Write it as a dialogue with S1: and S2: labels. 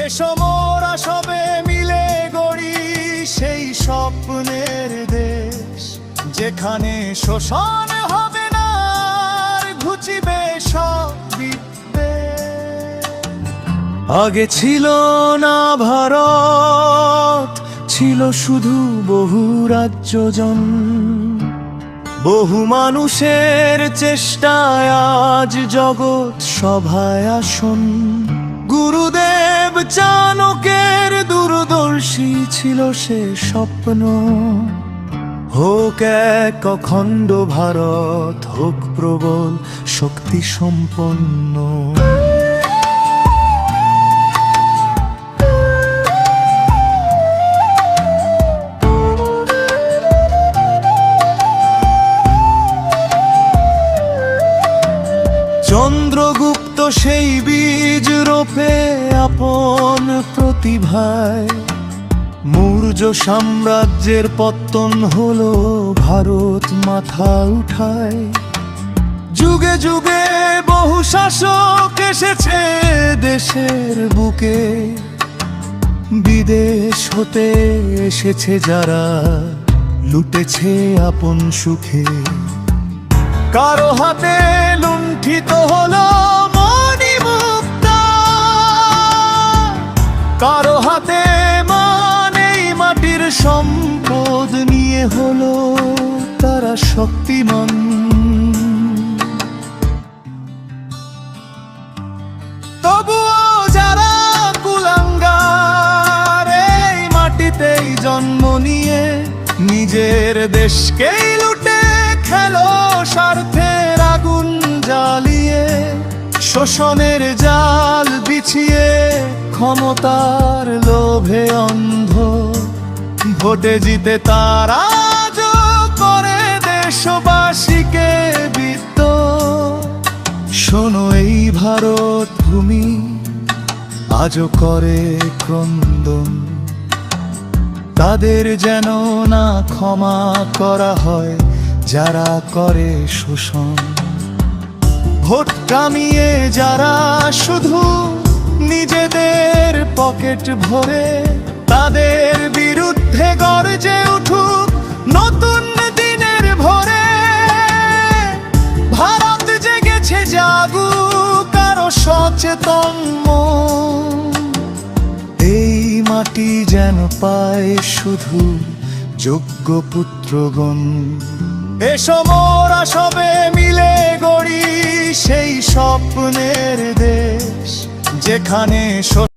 S1: এসো মোরা সবে মিলে গড়ি সেই স্বপ্নের দেশ। যেখানে শোষণ হবে না ঘুচিবে সব আগে ছিল না ভারত, ছিল শুধু বহু রাজ্যজন বহু মানুষের চেষ্টায় আজ জগৎ সভায় আসন। গুরুদেব চাণকের দূরদর্শী ছিল সে স্বপ্ন। হোক এক অখণ্ড ভারত হোক প্রবল শক্তি সম্পন্ন। চন্দ্রগুপ্ত সেই বীজ রোপে আপন প্রতিভায়। মৌর্য সাম্রাজ্যের পত্তন হলো ভারত মাথা উঠায়। যুগে যুগে বহু শাসক এসেছে দেশের বুকে। বিদেশ হতে এসেছে যারা লুটেছে আপন সুখে। কারও হাতে লুণ্ঠিত হলো হাতে মানেই মাটির সম্পদ নিয়ে হলো তারা শক্তিমান। তবুও যারা কুলাঙ্গার এই মাটিতেই জন্ম নিয়ে নিজের দেশকেই লুটে খেলো স্বার্থের আগুন জ্বালিয়ে, শোষণের জাল ক্ষমতার লোভে অন্ধ। ভোটে জিতে তারা করে দেশবাসীকে বিত্ত। শোনো এই ভারত ভূমি, আজও করে ক্রন্দন। তাদের যেন না ক্ষমা করা হয়, যারা করে শোষণ। ভোট কামিয়ে যারা শুধু নিজেদের পকেট ভরে তাদের বিরুদ্ধে গর্জে উঠুক নতুন দিনের ভোরে। ভারত জেগেছে জাগুক আরও সচেতন। এই মাটি যেন পায় শুধু যোগ্য পুত্রগণ। এসো মোরা সবে মিলে গড়ি সেই স্বপ্নের দেশ। যেখানে